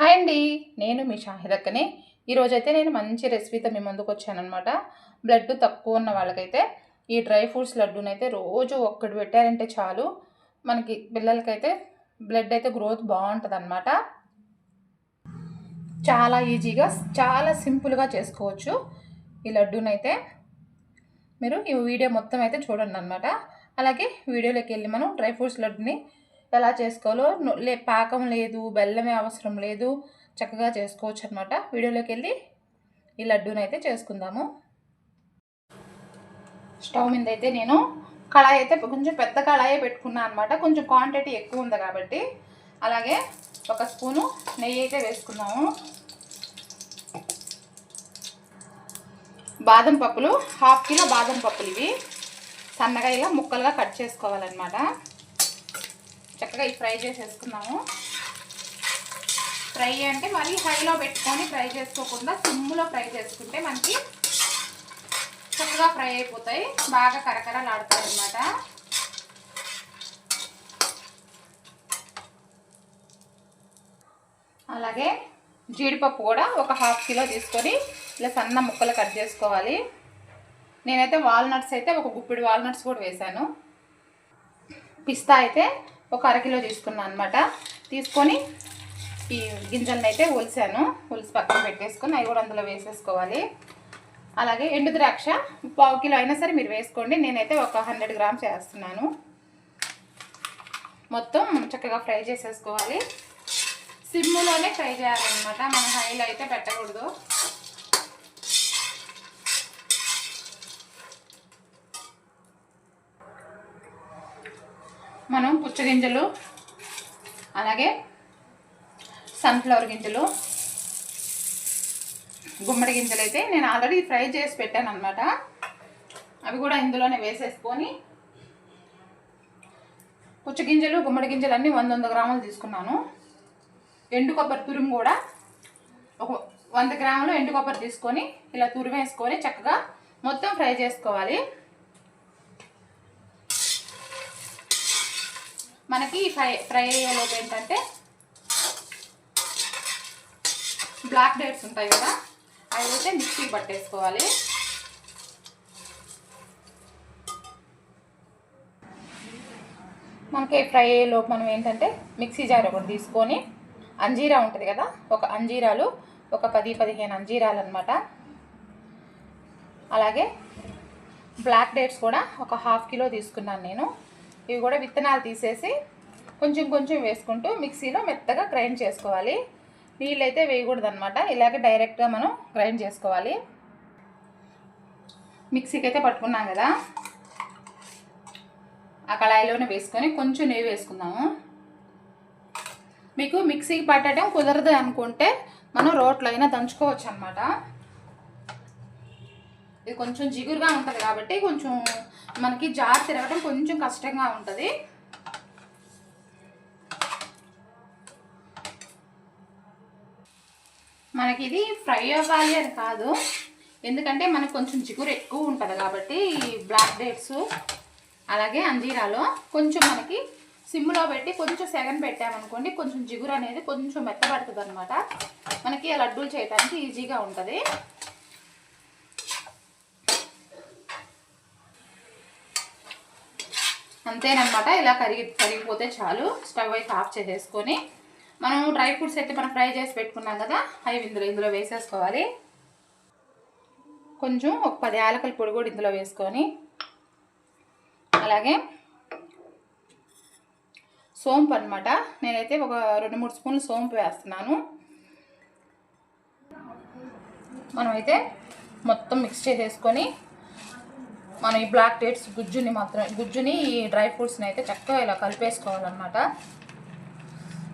Hi అండి. నేను మీ షాహిదక్కని. ఈరోజైతే నేను మంచి రెసిపీతో మీ ముందుకు వచ్చానమాట బ్లడ్ తక్కువ ఉన్న వాళ్ళకైతే ఈ డ్రై ఫ్రూట్స్ లడ్డూనైతే రోజు ఒక్కటి పెట్టారంటే చాలు. మనకి పిల్లలకైతే బ్లడ్ అయితే గ్రోత్ బాగుంటుంది అనమాట చాలా ఈజీగా చాలా సింపుల్గా చేసుకోవచ్చు ఈ లడ్డూనైతే. మీరు ఈ వీడియో మొత్తం అయితే చూడండి అనమాట అలాగే వీడియోలోకి వెళ్ళి మనం డ్రై ఫ్రూట్స్ లడ్డుని ఎలా చేసుకోవాలో లే పాకం లేదు బెల్లమే అవసరం లేదు చక్కగా చేసుకోవచ్చు అనమాట వీడియోలోకి వెళ్ళి ఈ లడ్డూని అయితే చేసుకుందాము. స్టవ్ మీద అయితే నేను కళాయి అయితే కొంచెం పెద్ద కళాయి పెట్టుకున్నాను అనమాట కొంచెం క్వాంటిటీ ఎక్కువ ఉంది కాబట్టి. అలాగే ఒక స్పూను నెయ్యి అయితే వేసుకున్నాము బాదం పప్పులు హాఫ్ కిలో బాదం పప్పులు ఇవి. సన్నగా ఇలా ముక్కలుగా కట్ చేసుకోవాలన్నమాట. చక్కగా ఈ ఫ్రై చేసేసుకున్నాము. ఫ్రై అంటే మరీ హైలో పెట్టుకొని ఫ్రై చేసుకోకుండా సిమ్లో ఫ్రై చేసుకుంటే మనకి చక్కగా ఫ్రై అయిపోతాయి. బాగా కరకరలాడతాయి అన్నమాట అలాగే జీడిపప్పు కూడా ఒక హాఫ్ కిలో తీసుకొని ఇలా సన్న ముక్కలు కట్ చేసుకోవాలి. నేనైతే వాల్నట్స్ అయితే ఒక గుప్పిడి వాల్నట్స్ కూడా వేశాను. పిస్తా అయితే ఒక అరకిలో తీసుకున్నాను అనమాట తీసుకొని ఈ గింజలను అయితే ఒలిసాను. ఒలిసి పక్కన పెట్టేసుకొని అవి కూడా అందులో వేసేసుకోవాలి. అలాగే ఎండు ద్రాక్ష పావు కిలో అయినా సరే మీరు వేసుకోండి. నేనైతే ఒక హండ్రెడ్ గ్రామ్స్ వేస్తున్నాను మొత్తం చక్కగా ఫ్రై చేసేసుకోవాలి. సిమ్లోనే ఫ్రై చేయాలన్నమాట. మనం హైలో అయితే పెట్టకూడదు. మనం పుచ్చగింజలు అలాగే సన్ఫ్లవర్ గింజలు గుమ్మడి గింజలు అయితే నేను ఆల్రెడీ ఫ్రై చేసి పెట్టాను అనమాట అవి కూడా ఇందులోనే వేసేసుకొని పుచ్చగింజలు గుమ్మడి గింజలు అన్నీ వంద వంద గ్రాములు తీసుకున్నాను. ఎండు కొబ్బరి తురుము కూడా ఒక వంద గ్రాములు ఎండు కొబ్బరి తీసుకొని ఇలా తురిమేసుకొని చక్కగా మొత్తం ఫ్రై చేసుకోవాలి. మనకి ఫ్రై ఫ్రై అయ్యేలోపు ఏంటంటే బ్లాక్ డేట్స్ ఉంటాయి కదా అవి అయితే మిక్సీ పట్టేసుకోవాలి. మనకి ఫ్రై అయ్యేలోపు మనం ఏంటంటే మిక్సీ జార్ ఒకటి తీసుకొని అంజీరా ఉంటుంది కదా ఒక అంజీరాలు ఒక పది పదిహేను అంజీరాలు అనమాట అలాగే బ్లాక్ డేట్స్ కూడా ఒక హాఫ్ కిలో తీసుకున్నాను నేను. ఇవి కూడా విత్తనాలు తీసేసి కొంచెం కొంచెం వేసుకుంటూ మిక్సీలో మెత్తగా గ్రైండ్ చేసుకోవాలి. నీళ్ళు అయితే వేయకూడదు అనమాట ఇలాగే డైరెక్ట్గా మనం గ్రైండ్ చేసుకోవాలి. మిక్సీకి అయితే పట్టుకున్నాం కదా. ఆ కళాయిలోనే వేసుకొని కొంచెం నెయ్యి వేసుకుందాము. మీకు మిక్సీకి పట్టడం కుదరదు అనుకుంటే మనం రోట్లో అయినా దంచుకోవచ్చు అనమాట ఇది కొంచెం జిగురుగా ఉంటుంది కాబట్టి కొంచెం మనకి జార్ తిరగడం కొంచెం కష్టంగా ఉంటుంది. మనకి ఇది ఫ్రై అవ్వాలి అని కాదు. ఎందుకంటే మనకు కొంచెం జిగురు ఎక్కువ ఉంటుంది కాబట్టి బ్లాక్ డేట్స్ అలాగే అంజీరాలో కొంచెం మనకి సిమ్లో పెట్టి కొంచెం సెగన్ పెట్టామనుకోండి కొంచెం జిగురు అనేది కొంచెం మెత్తబడుతుంది అనమాట మనకి లడ్డూలు చేయడానికి ఈజీగా ఉంటుంది. అంతేనమాట ఇలా కరిగి కరిగిపోతే చాలు. స్టవ్ అయితే ఆఫ్ చేసేసుకొని మనం డ్రై ఫ్రూట్స్ అయితే మనం ఫ్రై చేసి పెట్టుకున్నాం కదా అవి ఇందులో ఇందులో వేసేసుకోవాలి. కొంచెం ఒక పది యాలకల పొడి కూడా ఇందులో వేసుకొని అలాగే సోంపు అనమాట నేనైతే ఒక రెండు మూడు స్పూన్లు సోంపు వేస్తున్నాను. మనమైతే మొత్తం మిక్స్ చేసేసుకొని మనం ఈ బ్లాక్ డేట్స్ గుజ్జుని మాత్రం గుజ్జుని ఈ డ్రై ఫ్రూట్స్ని అయితే చక్కగా ఇలా కలిపేసుకోవాలన్నమాట.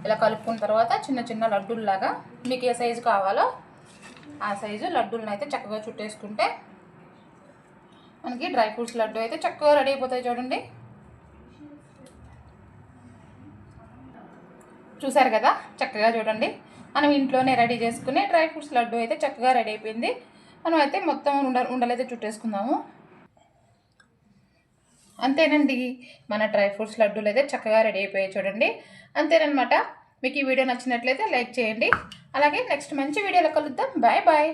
ఇలా కలుపుకున్న తర్వాత చిన్న చిన్న లడ్డూల్లాగా మీకు ఏ సైజు కావాలో ఆ సైజు లడ్డూలను అయితే చక్కగా చుట్టేసుకుంటే మనకి డ్రై ఫ్రూట్స్ లడ్డు అయితే చక్కగా రెడీ అయిపోతాయి చూడండి. చూసారు కదా? చక్కగా చూడండి. మనం ఇంట్లోనే రెడీ చేసుకుని డ్రై ఫ్రూట్స్ లడ్డు అయితే చక్కగా రెడీ అయిపోయింది. మనం అయితే మొత్తం ఉండ ఉండలైతే చుట్టేసుకుందాము. అంతేనండి. మన డ్రై ఫ్రూట్స్ లడ్డూలు అయితే చక్కగా రెడీ అయిపోయాయి చూడండి. అంతేనమాట మీకు ఈ వీడియో నచ్చినట్లయితే లైక్ చేయండి. అలాగే నెక్స్ట్ మంచి వీడియోలో కలుద్దాం. Bye bye.